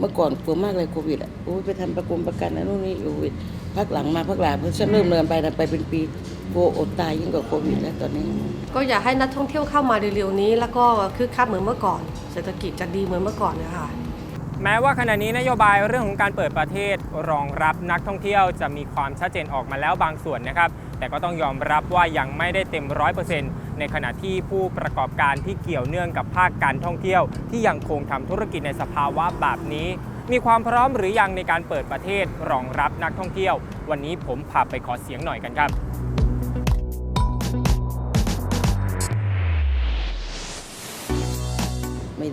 เมื่อก่อนกลัวมากเลยโควิดอะโอ้ยไปทำประกงประกันนะนู่นนี่โอ้ยพักหลังมาพักหลังเพราะฉันเริ่มเดินไปนะไปเป็นปีกลัวอดตายยิ่งกว่าโควิดแล้วตอนนี้ ก็อยากให้นักท่องเที่ยวเข้ามาเร็วๆนี้ แล้วก็คึกคักเหมือนเมื่อก่อน เศรษฐกิจจะดีเหมือนเมื่อก่อนนะคะแม้ว่าขณะนี้นโยบายเรื่องของการเปิดประเทศรองรับนักท่องเที่ยวจะมีความชัดเจนออกมาแล้วบางส่วนนะครับ แต่ก็ต้องยอมรับว่ายังไม่ได้เต็มร้อยเปอร์เซ็นต์ ในขณะที่ผู้ประกอบการที่เกี่ยวเนื่องกับภาคการท่องเที่ยว ที่ยังคงทำธุรกิจในสภาวะแบบนี้ มีความพร้อมหรือยังในการเปิดประเทศรองรับนักท่องเที่ยว วันนี้ผมพาไปขอเสียงหน่อยกันครับ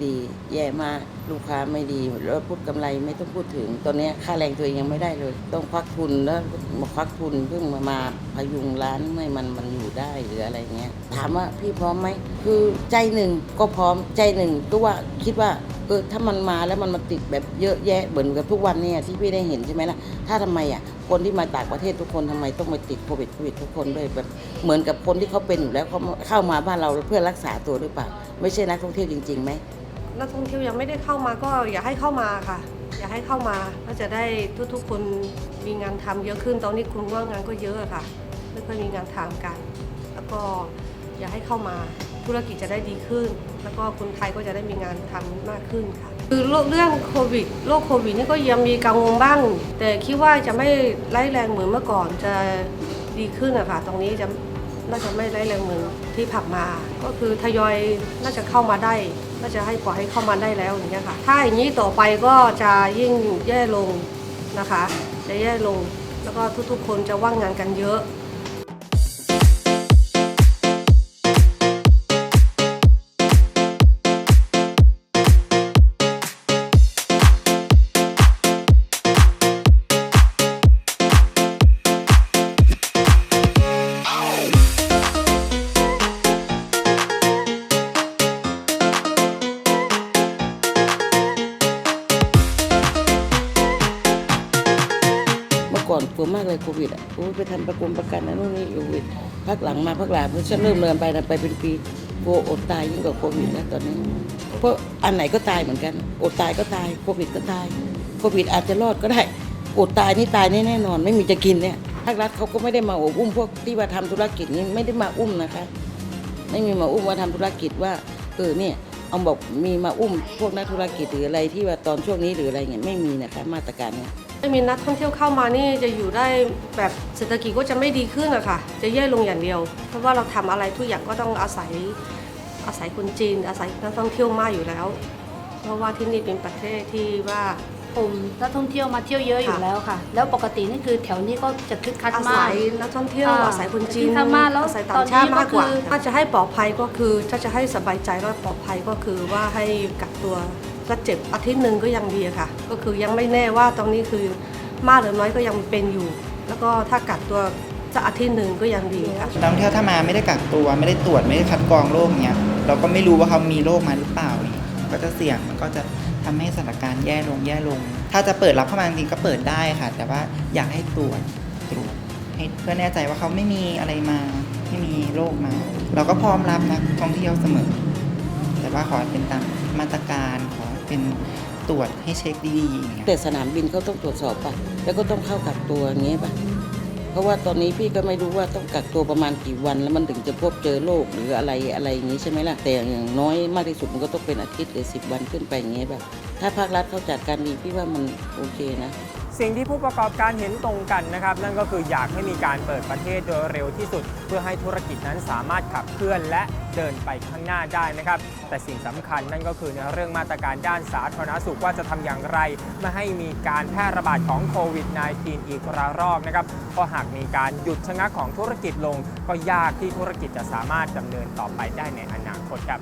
ดี แย่มากลูกค้าไม่ดีแล้วพูดกำไรไม่ต้องพูดถึง ตอนนี้ค่าแรงตัวเองยังไม่ได้เลย ต้องควักทุนแล้วมาควักทุนเพิ่งมามาพยุงร้านให้มันมันอยู่ได้หรืออะไรเงี้ยถามว่าพี่พร้อมไหมคือใจหนึ่งก็พร้อมใจหนึ่งก็ว่าคิดว่าเออถ้ามันมาแล้วมันมาติดแบบเยอะแยะเหมือนกับทุกวันเนี่ยที่พี่ได้เห็นใช่ไหมล่ะถ้าทำไมอะคนที่มาต่างประเทศทุกคนทำไมต้องมาติดโควิดโควิดทุกคนด้วยแบบเหมือนกับคนที่เขาเป็นอยู่แล้วเขาเข้ามาบ้านเราเพื่อรักษาตัวหรือเปล่า ไม่ใช่นักท่องเที่ยวจริงๆไหม นักท่องเที่ยวยังไม่ได้เข้ามาก็อยากให้เข้ามาค่ะ อยากให้เข้ามาก็จะได้ทุกๆคนมีงานทำเยอะขึ้นตอนนี้คุณว่างงานก็เยอะค่ะไม่ค่อยมีงานทำกัน แล้วก็อยากให้เข้ามาธุรกิจจะได้ดีขึ้น แล้วก็คนไทยก็จะได้มีงานทำมากขึ้นค่ะ คือโรคเรื่องโควิดโรคโควิดนี่ก็ยังมีกังวลบ้าง แต่คิดว่าจะไม่ร้ายแรงเหมือนเมื่อก่อนจะดีขึ้นอะค่ะตรงนี้จะน่าจะไม่ร้ายแรงเหมือนที่ผับมา ก็คือทยอยน่าจะเข้ามาได้ ก็จะให้ปล่อยให้เข้ามาได้แล้วอย่างเงี้ยค่ะ ถ้าอย่างนี้ต่อไปก็จะยิ่งแย่ลงนะคะ จะแย่ลง แล้วก็ทุกๆ คนจะว่างงานกันเยอะ กลัวมากเลยโควิดอะโอ้ไปทำประกงประกันนะนู่นนี่โควิดพักหลังมาพักหลังเพราะฉันเริ่มเดินไปนะไปเป็นปีกลัวอดตายยิ่งกว่าโควิดแล้วตอนนี้เพราะอันไหนก็ตายเหมือนกัน อดตายก็ตายโควิดก็ตายโควิดอาจจะรอดก็ได้อดตายนี่ตายแน่นอน ไม่มีจะกินเนี่ยภาครัฐเขาก็ไม่ได้มาอุ้มพวกที่ว่าทำธุรกิจนี่ไม่ได้มาอุ้มนะคะ ไม่มีมาอุ้มว่าทำธุรกิจว่าเออเนี่ยเอาบอกมีมาอุ้มพวกนักธุรกิจหรืออะไรที่ว่าตอนช่วงนี้หรืออะไรเงี้ยไม่มีนะคะมาตรการเนี่ย ไม่มีนักท่องเที่ยวเข้ามานี่จะอยู่ได้แบบเศรษฐกิจก็จะไม่ดีขึ้นอะค่ะ จะแย่ลงอย่างเดียว เพราะว่าเราทำอะไรทุกอย่างก็ต้องอาศัยอาศัยคนจีน อาศัยนักท่องเที่ยวมากอยู่แล้ว เพราะว่าที่นี่เป็นประเทศที่ว่ากลุ่มนักท่องเที่ยวมาเที่ยวเยอะอยู่ค่ะแล้วค่ะ แล้วปกตินี่คือแถวนี้ก็จะคึกคักอามากศัยนักท่องเที่ยวอ่าอาศัยคนจีนที่ทำมาแล้วอาศัยต่างชาติตอนนี้มากกว่าก็คือถ้าจะให้ปลอดภัยก็คือ ถ้าจะให้สบายใจและปลอดภัยก็คือว่าให้กักตัวสั ก็เจ็ดอาทิตย์หนึ่งก็ยังดีอะค่ะ ก็คือยังไม่แน่ว่าตรงนี้คือมากหรือน้อยก็ยังเป็นอยู่ แล้วก็ถ้ากักตัวสักอาทิตย์หนึ่งก็ยังดีค่ะนักท่องเที่ยวถ้ามาไม่ได้กักตัวไม่ได้ตรวจไม่ได้คัดกรองโรคเนี้ยเราก็ไม่รู้ว่าเขามีโรคมาหรือเปล่านี่ก็จะเสี่ยงมันก็จะทำให้สถานการณ์แย่ลงแย่ลง ถ้าจะเปิดรับเข้ามาจริงก็เปิดได้ค่ะ แต่ว่าอยากให้ตรวจตรวจให้เพื่อแน่ใจว่าเขาไม่มีอะไรมาไม่มีโรคมา เราก็พร้อมรับนักท่องเที่ยวเสมอ แต่ว่าขอเป็นตามมาตรการขอให้ เป็นตรวจให้เช็คดีๆอย่างเงี้ยแต่สนามบินเขาต้องตรวจสอบป่ะ แล้วก็ต้องเข้ากักตัวอย่างเงี้ยป่ะ เพราะว่าตอนนี้พี่ก็ไม่รู้ว่าต้องกักตัวประมาณกี่วัน แล้วมันถึงจะพบเจอโรคหรืออะไรอะไรอย่างงี้ใช่ไหมล่ะ แต่อย่างน้อยมากที่สุดมันก็ต้องเป็นอาทิตย์หรือสิบวันขึ้นไปอย่างเงี้ยแบบ ถ้าภาครัฐเขาจัดการดีพี่ว่ามันโอเคนะ สิ่งที่ผู้ประกอบการเห็นตรงกันนะครับ นั่นก็คืออยากให้มีการเปิดประเทศโดยเร็วที่สุด เพื่อให้ธุรกิจนั้นสามารถขับเคลื่อนและเดินไปข้างหน้าได้นะครับ แต่สิ่งสำคัญนั่นก็คือในเรื่องมาตรการด้านสาธารณสุขว่าจะทำอย่างไร ไม่ให้มีการแพร่ระบาดของโควิด -19 อีกระรอกนะครับเพราะหากมีการหยุดชะงักของธุรกิจลง ก็ยากที่ธุรกิจจะสามารถดำเนินต่อไปได้ในอนาคตครับ